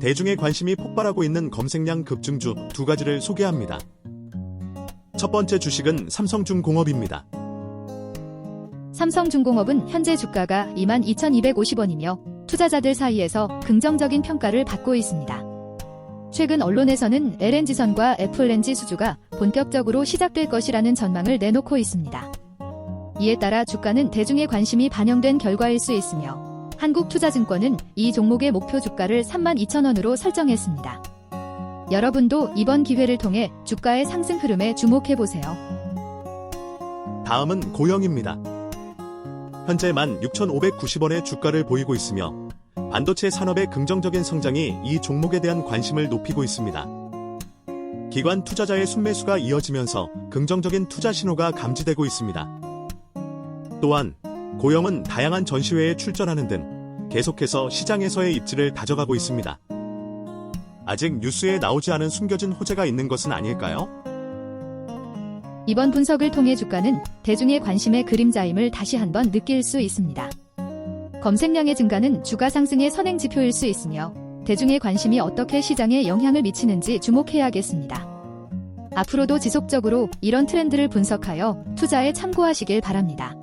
대중의 관심이 폭발하고 있는 검색량 급증주 두 가지를 소개합니다. 첫 번째 주식은 삼성중공업입니다. 삼성중공업은 현재 주가가 22,250원이며 투자자들 사이에서 긍정적인 평가를 받고 있습니다. 최근 언론에서는 LNG선과 애플렌지 수주가 본격적으로 시작될 것이라는 전망을 내놓고 있습니다. 이에 따라 주가는 대중의 관심이 반영된 결과일 수 있으며 한국투자증권은 이 종목의 목표 주가를 32,000원으로 설정했습니다. 여러분도 이번 기회를 통해 주가의 상승 흐름에 주목해 보세요. 다음은 고영입니다. 현재 16,590원의 주가를 보이고 있으며 반도체 산업의 긍정적인 성장이 이 종목에 대한 관심을 높이고 있습니다. 기관 투자자의 순매수가 이어지면서 긍정적인 투자 신호가 감지되고 있습니다. 또한 고영은 다양한 전시회에 출전하는 등 계속해서 시장에서의 입지를 다져가고 있습니다. 아직 뉴스에 나오지 않은 숨겨진 호재가 있는 것은 아닐까요? 이번 분석을 통해 주가는 대중의 관심의 그림자임을 다시 한번 느낄 수 있습니다. 검색량의 증가는 주가 상승의 선행 지표일 수 있으며 대중의 관심이 어떻게 시장에 영향을 미치는지 주목해야겠습니다. 앞으로도 지속적으로 이런 트렌드를 분석하여 투자에 참고하시길 바랍니다.